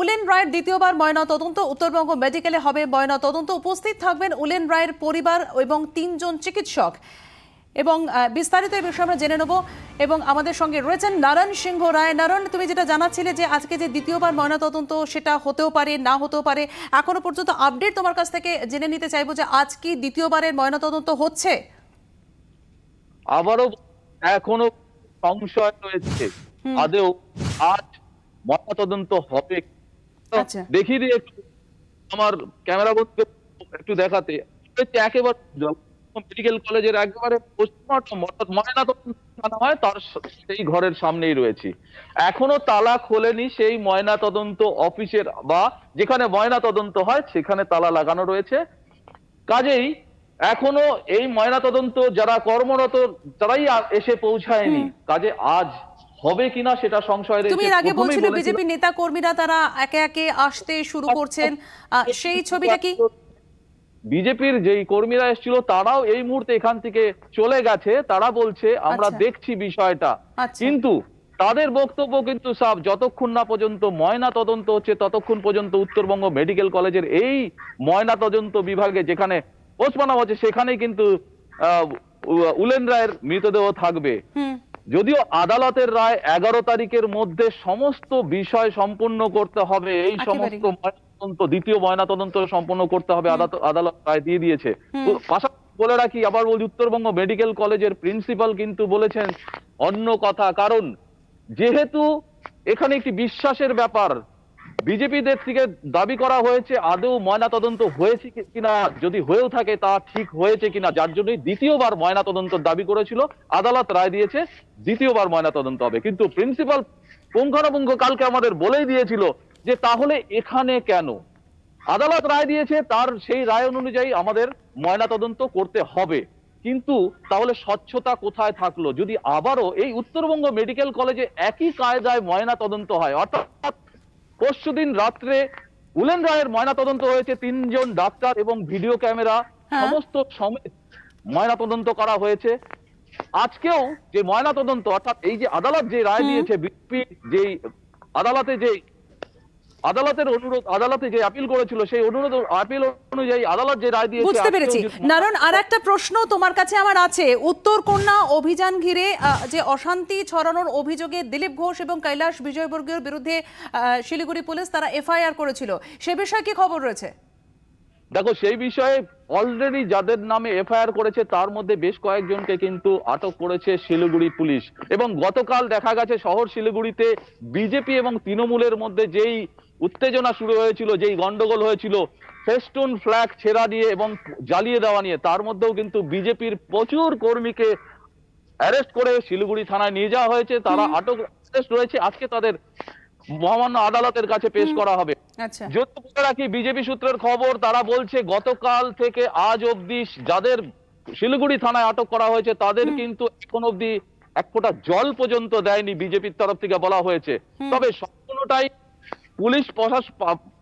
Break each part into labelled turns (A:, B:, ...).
A: Woollen রায়ের দ্বিতীয়বার ময়না তদন্ত উত্তরবঙ্গ মেডিকেলে হবে ময়না তদন্ত উপস্থিত থাকবেন উলেন রায়ের পরিবার এবং তিনজন চিকিৎসক। এবং বিস্তারিত এই বিষয়ে আমরা জেনে নেব। এবং আমাদের সঙ্গে রয়েছেন নারায়ণ সিংহ রায়। নারায়ণ তুমি যেটা জানাচ্ছিলে যে আজকে যে দ্বিতীয়বার ময়না তদন্ত সেটা হতেও পারে না হতেও পারে এখনও পর্যন্ত আপডেট তোমার কাছ থেকে জেনে নিতে চাইব যে আজ কি দ্বিতীয়বারের ময়না তদন্ত হচ্ছে?
B: আবারও এখনও সংশয় রয়েছে। আদেও আজ ময়নাতদন্ত হবে।
A: আচ্ছা।
B: দেখিয়ে দিয়ে একটু আমার ক্যামেরা বন্ধু একটু দেখাতে। একেবারে মেডিকেল কলেজের একেবারে পোস্টমর্টম অর্থাৎ ময়নাতদন্ত জানা হয় তার সেই ঘরের সামনেই রয়েছি। এখনও তালা খোলেনি সেই ময়না তদন্ত অফিসের বা যেখানে ময়না তদন্ত হয় সেখানে তালা লাগানো রয়েছে। কাজেই এখনও এই ময়না তদন্ত যারা কর্মরত তারাই এসে পৌঁছায়নি। কাজে আজ হবে কিনা সেটা সংশয় রয়েছে
A: তুমি আগে বলছিলে বিজেপি নেতা কর্মীরা তারা একে একে আসতে শুরু করছেন। সেই ছবিটা কি?
B: বিজেপির যেই কর্মীরা এসেছিল তারাও এই মুহূর্তে এখান থেকে চলে গেছে। তারা বলছে আমরা
A: আচ্ছা।
B: দেখছি বিষয়টা।
A: আচ্ছা।
B: কিন্তু তাদের বক্তব্য কিন্তু সব যতক্ষণ না পর্যন্ত ময়না তদন্ত হচ্ছে ততক্ষণ পর্যন্ত উত্তরবঙ্গ মেডিকেল কলেজের এই ময়না তদন্ত বিভাগে যেখানে পোস্টমার্টম হচ্ছে সেখানেই কিন্তু আহ, উলেন রায়ের মৃতদেহ থাকবে। যদিও আদালতের রায় এগারো তারিখের মধ্যে সমস্ত বিষয় সম্পূর্ণ করতে হবে এই। সমস্ত ময়নাতদন্ত দ্বিতীয় ময়নাতদন্ত সম্পূর্ণ করতে হবে আদালত আদালত রায় দিয়ে দিয়েছে। পাশাপাশি বলে রাখি আবার বলছি উত্তরবঙ্গ মেডিকেল কলেজের প্রিন্সিপাল কিন্তু বলেছেন অন্য কথা কারণ যেহেতু এখানে একটি বিশ্বাসের ব্যাপার বিজেপিদের থেকে দাবি করা হয়েছে, আদৌ ময়না তদন্ত হয়েছে কিনা, যদি হয়েও থাকে তা ঠিক হয়েছে কিনা, যার জন্যই দ্বিতীয়বার ময়না তদন্ত দাবি করেছিল। আদালত রায় দিয়েছে, দ্বিতীয়বার ময়না তদন্ত হবে। কিন্তু প্রিন্সিপাল পুঙ্খানুপুঙ্খ কালকে আমাদের বলেই দিয়েছিল যে, তাহলে এখানে কেন? আদালত রায় দিয়েছে, তার সেই রায় অনুযায়ী আমাদের ময়না তদন্ত করতে হবে। কিন্তু তাহলে স্বচ্ছতা কোথায় থাকল? যদি আবারও এই উত্তরবঙ্গ মেডিকেল কলেজে একই কায়দায় ময়না তদন্ত হয়, অর্থাৎ পরশুদিন রাত্রে উলেন রায়ের ময়না তদন্ত হয়েছে তিনজন ডাক্তার এবং ভিডিও ক্যামেরা
A: হ্যাঁ।
B: সমস্ত সমেত ময়না তদন্ত করা হয়েছে আজকেও যে ময়না তদন্ত অর্থাৎ এই যে আদালত যে রায়। দিয়েছে বিপি যেই আদালতে যে আদালতের অনুরোধ আদালতে যে আপিল করেছিল সেই অনুরোধ আপিল অনুযায়ী আদালত যে রায় দিয়েছে
A: বুঝতে পেরেছি। নারণ আর একটা প্রশ্ন তোমার কাছে আমার আছে। উত্তর কন্যা অভিযান ঘিরে যে অশান্তি ছড়ানোর অভিযোগে দিলীপ ঘোষ এবং কৈলাস বিজয়বর্গের বিরুদ্ধে শিলিগুড়ি পুলিশ তারা এফআইআর করেছিল। সে বিষয়ে কি খবর রয়েছে?
B: দেখো সেই বিষয়ে অলরেডি যাদের নামে এফআইআর করেছে তার মধ্যে বেশ কয়েকজনকে কিন্তু আটক করেছে শিলিগুড়ি পুলিশ। এবং গতকাল দেখা গেছে শহর শিলিগুড়িতে বিজেপি এবং তৃণমূলের মধ্যে যেই উত্তেজনা শুরু হয়েছিল যেই গন্ডগোল হয়েছিল ফেস্টুন ফ্ল্যাগ ছেড়া দিয়ে এবং জ্বালিয়ে দেওয়া নিয়ে তার মধ্যেও কিন্তু বিজেপির প্রচুর কর্মীকে অ্যারেস্ট করে শিলিগুড়ি থানায় নিয়ে যাওয়া হয়েছে। তারা আটক রয়েছে। আজকে তাদের মহামান্য আদালতের কাছে পেশ করা হবে।
A: আচ্ছা।
B: যদি বলে রাখি বিজেপি সূত্রের খবর তারা বলছে গতকাল থেকে আজ অবধি যাদের শিলিগুড়ি থানায় আটক করা হয়েছে তাদের কিন্তু এখন অবধি এক ফোঁটা জল পর্যন্ত দেয়নি বিজেপির তরফ থেকে বলা হয়েছে। তবে সম্পূর্ণটাই পুলিশ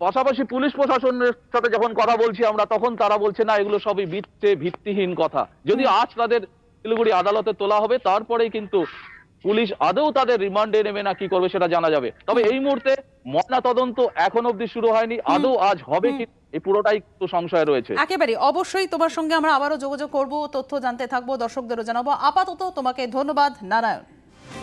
B: পাশাপাশি পুলিশ প্রশাসনের সাথে যখন কথা বলছি আমরা তখন তারা বলছে না এগুলো সবই ভিত্তে ভিত্তিহীন কথা। যদি আজ তাদের শিলিগুড়ি আদালতে তোলা হবে তারপরেই কিন্তু পুলিশ আদৌ তাদের রিমান্ডে নেবে না কি করবে সেটা জানা যাবে। তবে এই মুহূর্তে ময়না তদন্ত এখন অব্দি শুরু হয়নি। আদৌ আজ হবে কি এই পুরোটাই একটু সংশয় রয়েছে।
A: একেবারে অবশ্যই তোমার সঙ্গে আমরা আবারও যোগাযোগ করব তথ্য জানতে থাকব দর্শকদেরও জানাব। আপাতত তোমাকে ধন্যবাদ নারায়ণ।